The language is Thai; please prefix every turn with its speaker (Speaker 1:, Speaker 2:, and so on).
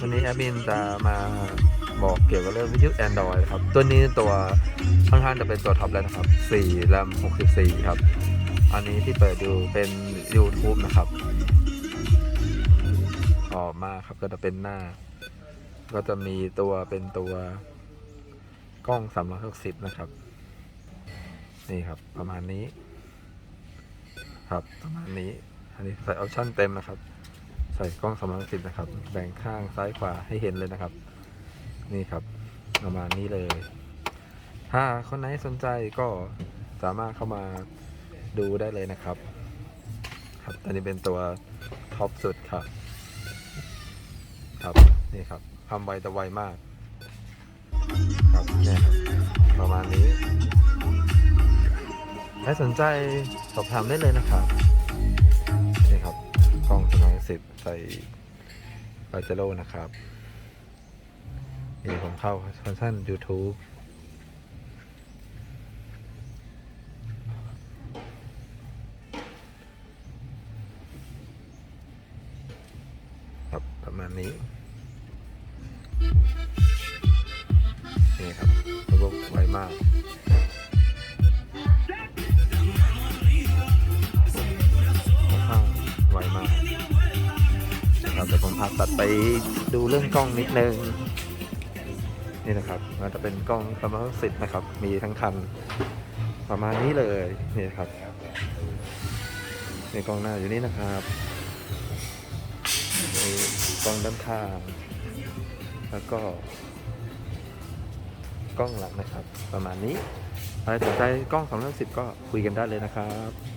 Speaker 1: วันนี้แอดมินจะมาบอกเกี่ยวกับเรื่องวิทยุ Android ครับ ตัวนี้ตัวค่อนข้างจะเป็นตัวท็อปแล้วนะครับ4แรม64 ครับ อันนี้ที่เปิดดูเป็น YouTube นะครับ ออกมาครับก็จะเป็นหน้า ก็จะมีตัวเป็นตัวกล้อง 360 นะครับ นี่ครับประมาณนี้ ครับประมาณนี้ อันนี้ใส่ออปชั่นเต็มนะครับ ใส่กล้อง360นะครับ แบ่งข้างซ้ายขวาให้เห็นเลยนะครับ นี่ครับประมาณนี้เลย ถ้าคนไหนสนใจก็สามารถเข้ามาดูได้เลยนะครับ ครับอันนี้เป็นตัวท็อปสุดครับ ครับนี่ครับทำไวแต่ไวมาก ครับเนี่ยครับประมาณนี้ถ้าสนใจสอบถามได้เลยนะครับ 50 ใส่ปาเจโร่นะครับนี่ผมเข้าคอนเทนต์ยูทูบครับประมาณนี้ นี่ครับระบบไวมาก ผมพาตัดไปดูเรื่องกล้องนิดนึง นี่นะครับมันจะเป็นกล้องสมาร์ทสิบนะครับ มีทั้งคัน ประมาณนี้เลยนี่ครับนี่กล้องหน้าอยู่นี่นะครับกล้องด้านข้างแล้วก็ กล้องหลังนะครับ ประมาณนี้ใครสนใจกล้อง210 ก็คุยกันได้เลยนะครับ